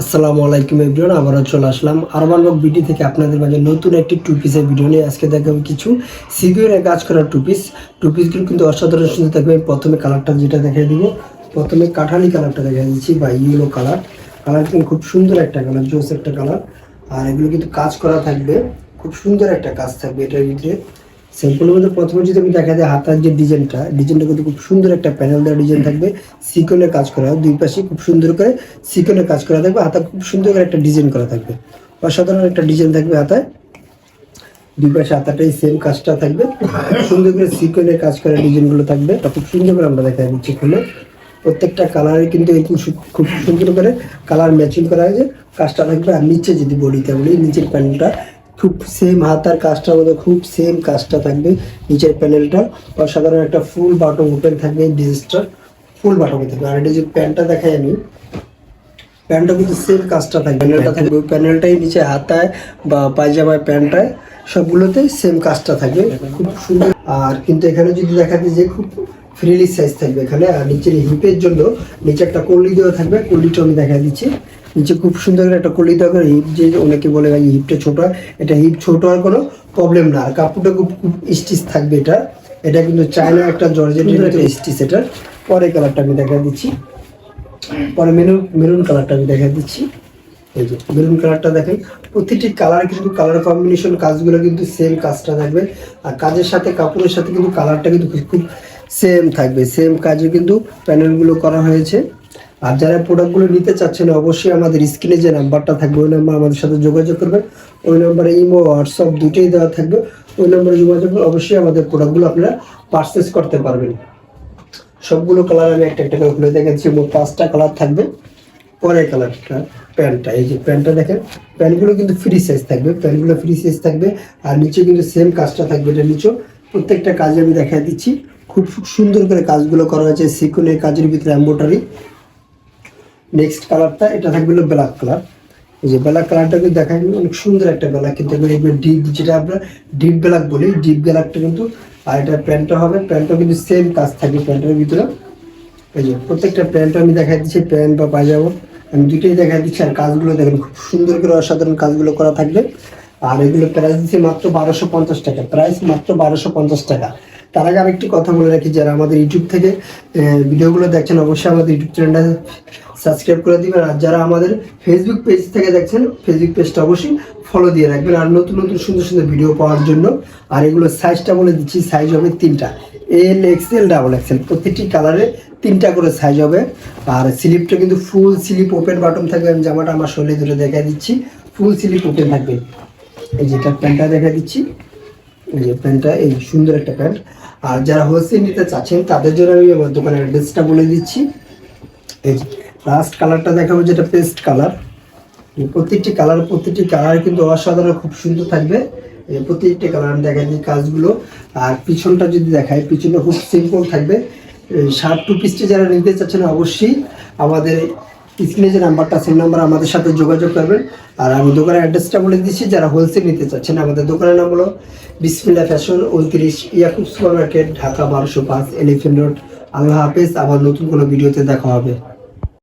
আসসালামু আলাইকুম এভরিওয়ান, আবারও চলে আসলাম আরবান বক বিডি থেকে আপনাদের মাঝে নতুন একটি টু পিসের ভিডিও নিয়ে। আজকে দেখাবো কিছু সিকিউরে কাজ করা টু পিস টু পিসগুলো কিন্তু অসাধারণ সুন্দর। থাকবে প্রথমে কালারটা যেটা দেখাই দিব, প্রথমে কাঠালি কালারটা দেখা দিচ্ছি বা ইয়েলো কালার কালার কিন্তু খুব সুন্দর একটা কালার জোস একটা কালার আর এগুলো কিন্তু কাজ করা থাকবে, খুব সুন্দর একটা কাজ থাকবে এটার ভিতরে। সিম্পলের মধ্যে প্রথমে যদি আমি দেখা যায় হাতার যে ডিজাইনটা ডিজাইনটা কিন্তু খুব সুন্দর একটা প্যানেল দেওয়া ডিজাইন থাকবে। সিকনের কাজ করা, দুই পাশে খুব সুন্দর করে সিকনের কাজ করা থাকবে, হাতা খুব সুন্দর করে একটা ডিজাইন করা থাকবে। অসাধারণ একটা ডিজাইন থাকবে হাতায়। দুই পাশে হাতাটাই সেম কাজটা থাকবে। সুন্দর করে সিকনের কাজ করা ডিজাইনগুলো থাকবে। তা খুব সুন্দর করে আমরা দেখা দিচ্ছি খুলে। প্রত্যেকটা কালারে কিন্তু এরকম খুব সুন্দর করে কালার ম্যাচিং করা হয়েছে। কাজটা থাকবে আর নিচে যদি বডিতে বলি নিচের প্যানেলটা খুব সেম হাতার কাজটার মধ্যে খুব সেম কাজটা থাকবে নিচের প্যানেলটা অসাধারণ একটা ফুল বাটন ওপেন থাকবে ডিজিসটা ফুল বাটন থাকবে। আর এটা যে প্যান্টটা দেখাই আমি প্যান্টটা কিন্তু সেম কাজটা থাকবে। প্যানেলটা থাকবে প্যানেলটাই নিচে হাতায় বা পায়জামায় প্যান্টটায় সবগুলোতেই সেম কাজটা থাকবে। খুব সুন্দর। আর কিন্তু এখানে যদি দেখা যায় যে খুব ফ্রিলি সাইজ থাকবে এখানে আর নিচের হিপের জন্য নিচে একটা কল্লি দেওয়া থাকবে কল্লিটা আমি দেখা দিচ্ছি। নিচে খুব সুন্দর করে একটা দেওয়া করে হিপ, যে অনেকে বলে ভাই হিপটা ছোট, এটা হিপ ছোট হওয়ার কোনো প্রবলেম না। আর কাপড়টা খুব খুব স্টিচ থাকবে এটা। এটা কিন্তু চায়না একটা জর্জেটের স্টিচ এটা। পরে কালারটা আমি দেখা দিচ্ছি। পরে মেরুন মেরুন কালারটা আমি দেখা দিচ্ছি। এই যে মেরুন কালারটা দেখেন। প্রতিটি কালার কিন্তু কালার কম্বিনেশন কাজগুলো কিন্তু সেম কাজটা থাকবে। আর কাজের সাথে, কাপড়ের সাথে কিন্তু কালারটা কিন্তু খুব সেম থাকবে। সেম কাজে কিন্তু প্যানেলগুলো করা হয়েছে। আর যারা প্রোডাক্টগুলো নিতে চাচ্ছেন, অবশ্যই আমাদের স্ক্রিনে যে নাম্বারটা থাকবে, ওই নাম্বার আমাদের সাথে যোগাযোগ করবেন। ওই নাম্বারে ইমো হোয়াটসঅ্যাপ দুটোই দেওয়া থাকবে। ওই নাম্বারে যোগাযোগ করে অবশ্যই আমাদের প্রোডাক্টগুলো আপনারা পারচেস করতে পারবেন। সবগুলো কালার আমি একটা একটা করে খুলে দেখাচ্ছি মোট পাঁচটা কালার থাকবে। পরের কালারটা প্যান্টটা, এই যে প্যান্টটা দেখেন, প্যান্টগুলো কিন্তু ফ্রি সাইজ থাকবে, প্যান্টগুলো ফ্রি সাইজ থাকবে। আর নিচে কিন্তু সেম কাজটা থাকবে এটা নিচেও। প্রত্যেকটা কাজে আমি দেখা দিচ্ছি। খুব সুন্দর করে কাজগুলো করা হয়েছে, সিকুনের কাজের ভিতরে এম্বোটারি নেক্সট কালারটা এটা থাকবে হলো ব্ল্যাক কালার এই যে ব্ল্যাক কালারটা কিন্তু দেখা যাবে অনেক সুন্দর একটা ব্ল্যাক কিন্তু এবার ডিপ যেটা আমরা ডিপ ব্ল্যাক বলি ডিপ ব্ল্যাকটা কিন্তু আর এটা প্যান্টটা হবে প্যান্টটা কিন্তু সেম কাজ থাকবে প্যান্টের ভিতরে। এই যে প্রত্যেকটা প্যান্ট আমি দেখা দিচ্ছি, প্যান্ট বা পায়জামা। আমি দুটোই দেখা দিচ্ছি আর কাজগুলো দেখেন, খুব সুন্দর করে অসাধারণ কাজগুলো করা থাকবে। আর এগুলো প্রাইস দিচ্ছি মাত্র বারোশো পঞ্চাশ টাকা প্রাইস মাত্র বারোশো পঞ্চাশ টাকা। তার আগে আরেকটি কথা বলে রাখি, যারা আমাদের ইউটিউব থেকে ভিডিওগুলো দেখছেন, অবশ্যই আমাদের ইউটিউব চ্যানেলটা সাবস্ক্রাইব করে দিবেন। আর যারা আমাদের ফেসবুক পেজ থেকে দেখছেন ফেসবুক পেজটা অবশ্যই ফলো দিয়ে রাখবেন। আর নতুন নতুন, সুন্দর সুন্দর ভিডিও পাওয়ার জন্য, আর এগুলো সাইজটা বলে দিচ্ছি সাইজ হবে তিনটা। এল এক্সেল ডাবল এক্সেল প্রত্যেকটি কালারে তিনটা করে সাইজ হবে। আর স্লিপটা কিন্তু ফুল স্লিপ ওপেন বাটন থাকবে। আমি জামাটা আমার শরীরে ধরে দেখা দিচ্ছি। ফুল স্লিপ ওপেন থাকবে। এই যেটা প্যান্টটা দেখা দিচ্ছি। এই যে প্যান্টটা, এই সুন্দর একটা প্যান্ট। আর যারা হোলসেল নিতে চাচ্ছেন, তাদের জন্য আমি আমার দোকানের অ্যাড্রেসটা বলে দিচ্ছি। এই লাস্ট কালারটা দেখাবো যেটা পেস্ট কালার প্রত্যেকটি কালার প্রত্যেকটি কালার কিন্তু অসাধারণ, খুব সুন্দর থাকবে। প্রত্যেকটি কালার দেখা যায় কাজগুলো। আর পিছনটা যদি দেখায় পিছনে খুব সিম্পল থাকবে। শার্ট টু পিসটি যারা নিতে চাচ্ছেন অবশ্যই আমাদের স্ক্রিনে যে নাম্বারটা সেই নাম্বার আমাদের সাথে যোগাযোগ করবেন। আর আমি দোকানের অ্যাড্রেসটা বলে দিচ্ছি, যারা হোলসেল নিতে চাচ্ছেন, আমাদের দোকানের নাম হলো বিসমিল্লা ফ্যাশন উনত্রিশ ইয়াকুব সুপার মার্কেট ঢাকা বারোশো পাঁচ এলিফেন্ট রোড। আল্লাহ হাফেজ, আবার নতুন কোনো ভিডিওতে দেখা হবে।